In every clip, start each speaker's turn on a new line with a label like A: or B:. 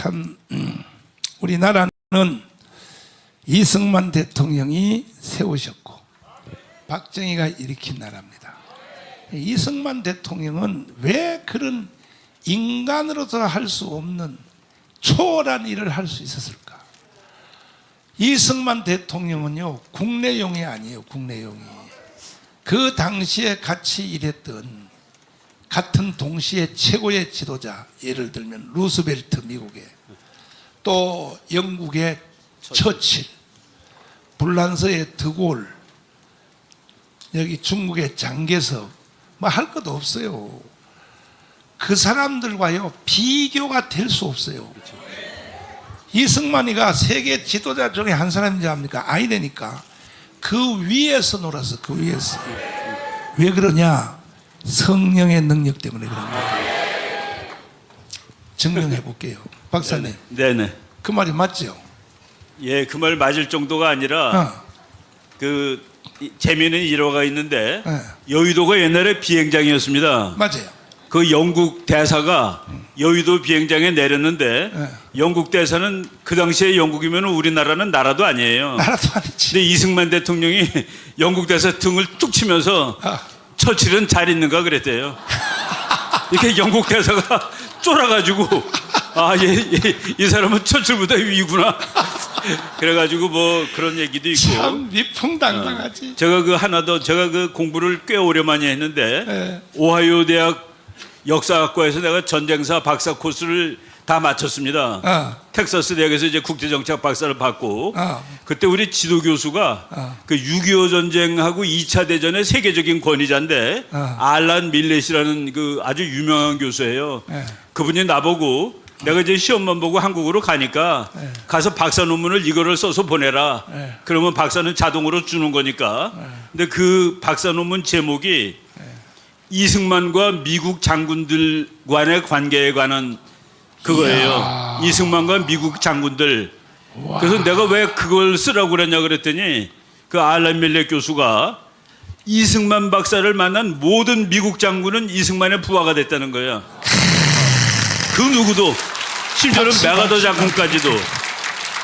A: 참 음, 우리나라는 이승만 대통령이 세우셨고 박정희가 일으킨 나라입니다. 이승만 대통령은 왜 그런 인간으로서 할 수 없는 초월한 일을 할 수 있었을까? 이승만 대통령은요 국내용이 아니에요 국내용이 그 당시에 같이 일했던 같은 동시에 최고의 지도자 예를 들면 루스벨트 미국의 또 영국의 처칠 불란서의 드골 여기 중국의 장개석 뭐 할 것도 없어요 그 사람들과요 비교가 될 수 없어요 이승만이가 세계 지도자 중에 한 사람인지 압니까? 아니되니까 그 위에서 놀아서 그 위에서 왜 그러냐? 성령의 능력 때문에 그런 거예요. 증명해 볼게요. 박사님,
B: 네네.
A: 그 말이 맞죠?
B: 예, 그 말 맞을 정도가 아니라
A: 어,
B: 그 이- 재미있는 일화가 있는데
A: 네.
B: 여의도가 옛날에 비행장이었습니다.
A: 맞아요.
B: 그 영국 대사가 여의도 비행장에 내렸는데
A: 네.
B: 영국 대사는 그 당시에 영국이면 우리나라는 나라도 아니에요.
A: 나라도 아니지.
B: 근데 이승만 대통령이 영국 대사 등을 뚝 치면서
A: 아,
B: 처칠은 잘 있는가 그랬대요. 이렇게 영국 대사가 쫄아가지고 아, 예, 예, 이 사람은 처칠보다 위구나. 그래가지고 뭐 그런 얘기도 있고.
A: 참 미풍당당하지.
B: 제가 그 하나 더 제가 그 공부를 꽤 오래 많이 했는데
A: 예.
B: 오하이오 대학 역사학과에서 내가 전쟁사 박사 코스를 다 마쳤습니다.
A: 어,
B: 텍사스 대학에서 이제 국제정치학 박사를 받고
A: 어.
B: 그때 우리 지도 교수가
A: 어.
B: 그6.25 전쟁하고 2차 대전의 세계적인 권위자인데
A: 어.
B: 알란 밀렛이라는 그 아주 유명한 교수예요.
A: 예.
B: 그분이 나보고 내가 이제 시험만 보고 한국으로 가니까
A: 네.
B: 가서 박사 논문을 이거를 써서 보내라.
A: 네.
B: 그러면 박사는 자동으로 주는 거니까. 근데 그 박사 논문 제목이 이승만과 미국 장군들 간의 관계에 관한 그거예요.
A: 이야.
B: 이승만과 미국 장군들. 그래서 내가 왜 그걸 쓰라고 그랬냐 그랬더니 그 알란 밀레 교수가 이승만 박사를 만난 모든 미국 장군은 이승만의 부하가 됐다는 거야. 그 누구도 심지어는 메가더 장군까지도.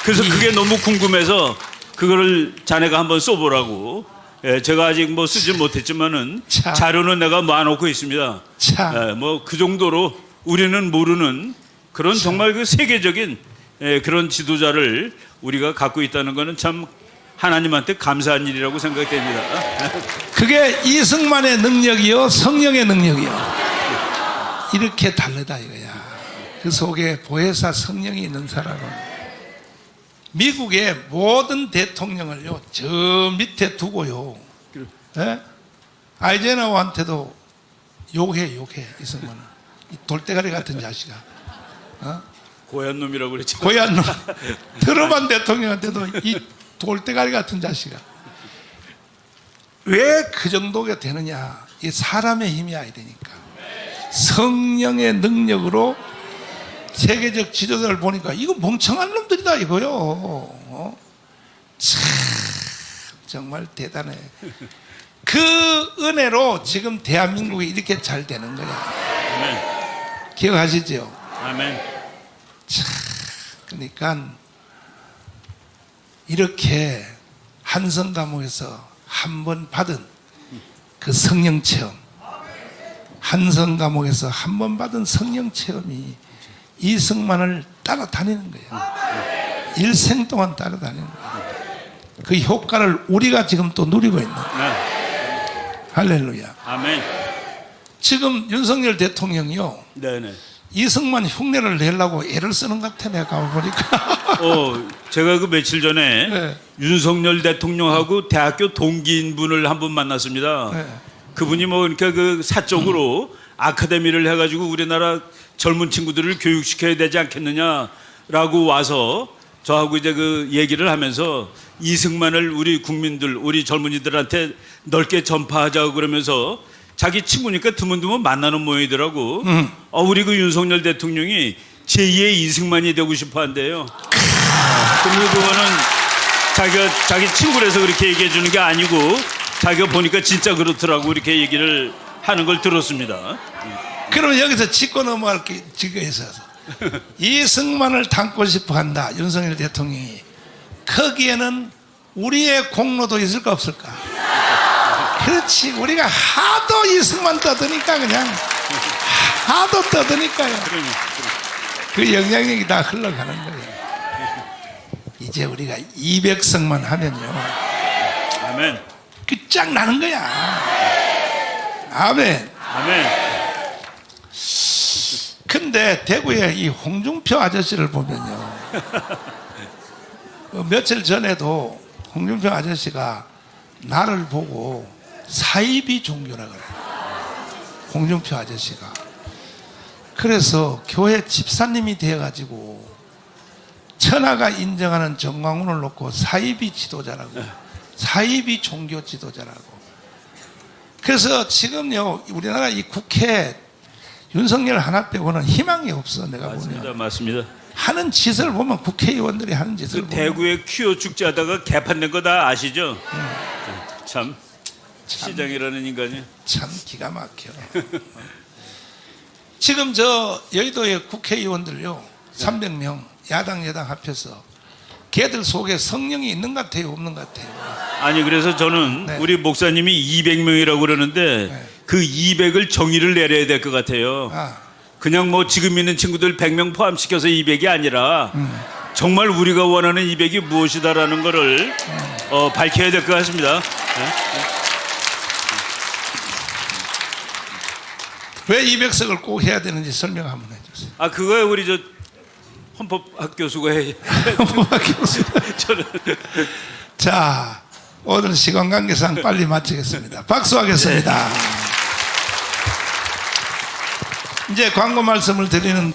B: 그래서 그게 너무 궁금해서 그거를 자네가 한번 써보라고. 예, 제가 아직 뭐 쓰지 못했지만은
A: 참.
B: 자료는 내가 모아놓고 있습니다.
A: 참.
B: 예, 뭐그 정도로 우리는 모르는 그런 정말 그 세계적인 예, 그런 지도자를 우리가 갖고 있다는 것은 참 하나님한테 감사한 일이라고 생각됩니다.
A: 그게 이승만의 능력이요, 성령의 능력이요. 이렇게 다르다 이거야. 그 속에 보혜사 성령이 있는 사람은 미국의 모든 대통령을요 저 밑에 두고요. 예? 아이제나워한테도 욕해 욕해 이승만은 이 돌대가리 같은 자식아. 어?
B: 고얀 놈이라고 그랬죠.
A: 고얀 놈. 트루만 대통령한테도 이 돌대가리 같은 자식아. 왜 그 정도가 되느냐? 이 사람의 힘이 아니 되니까. 성령의 능력으로 세계적 지도자를 보니까 이거 멍청한 놈들이다 이거요. 어? 참 정말 대단해. 그 은혜로 지금 대한민국이 이렇게 잘 되는 거야. 기억하시죠?
B: 아멘.
A: 그러니까 이렇게 한성 감옥에서 한 번 받은 그 성령 체험, 한성 감옥에서 한 번 받은 성령 체험이 이승만을 따라다니는 거예요. 일생 동안 따라다니는 거예요. 그 효과를 우리가 지금 또 누리고 있는 거예요.
B: 네.
A: 할렐루야.
B: 아멘.
A: 지금 윤석열 대통령이요.
B: 네네.
A: 이승만 흉내를 내려고 애를 쓰는 것 같아 내가 가보니까.
B: 어, 제가 그 며칠 전에
A: 네.
B: 윤석열 대통령하고 대학교 동기인 분을 한 분 만났습니다.
A: 네.
B: 그분이 뭐 그러니까 그 사적으로 아카데미를 해가지고 우리나라 젊은 친구들을 교육시켜야 되지 않겠느냐라고 와서 저하고 이제 그 얘기를 하면서 이승만을 우리 국민들, 우리 젊은이들한테 넓게 전파하자고 그러면서 자기 친구니까 드문드문 만나는 모양이더라고.
A: 음.
B: 어, 우리 그 윤석열 대통령이 제2의 이승만이 되고 싶어 한대요. 그리고 그거는 자기가 자기 친구라서 그렇게 얘기해 주는 게 아니고 자기가 보니까 진짜 그렇더라고 이렇게 얘기를 하는 걸 들었습니다.
A: 그러면 여기서 짚고 넘어갈 게 지금 있어서 이 승만을 담고 싶어 한다. 윤석열 대통령이. 거기에는 우리의 공로도 있을까 없을까? 그렇지. 우리가 하도 이 승만 떠드니까 그냥 하도 떠드니까요. 그 영향력이 다 흘러가는 거예요. 이제 우리가 200석만 하면요.
B: 아멘.
A: 끝장 나는 거야. 아멘.
B: 아멘.
A: 근데 대구에 이 홍준표 아저씨를 보면요. 어, 며칠 전에도 홍준표 아저씨가 나를 보고 사이비 종교라 그래요. 홍준표 아저씨가. 그래서 교회 집사님이 돼가지고 천하가 인정하는 정광훈을 놓고 사이비 지도자라고 사이비 종교 지도자라고 그래서 지금요 우리나라 이 국회 윤석열 하나 빼고는 희망이 없어 내가
B: 맞습니다.
A: 보면
B: 맞습니다.
A: 하는 짓을 보면 국회의원들이 하는 짓을
B: 그
A: 보면
B: 대구에 퀴어 축제하다가 개판된 거 다 아시죠? 참 시장이라는 인간이
A: 참 기가 막혀. 지금 저 여의도의 국회의원들요 300명 야당 여당 합해서 걔들 속에 성령이 있는 것 같아요 없는 것 같아요.
B: 아니 그래서 저는
A: 네.
B: 우리 목사님이 200명이라고 그러는데
A: 네.
B: 그 200을 정의를 내려야 될 것 같아요.
A: 아,
B: 그냥 뭐 지금 있는 친구들 100명 포함시켜서 200이 아니라
A: 음.
B: 정말 우리가 원하는 200이 무엇이다라는 거를 어, 밝혀야 될 것 같습니다. 네?
A: 왜 200석을 꼭 해야 되는지 설명 한번 해주세요.
B: 아 그거에 우리 저 헌법학 교수가 해. 저는
A: 자, 오늘 시간 관계상 빨리 마치겠습니다. 박수하겠습니다. 이제 광고 말씀을 드리는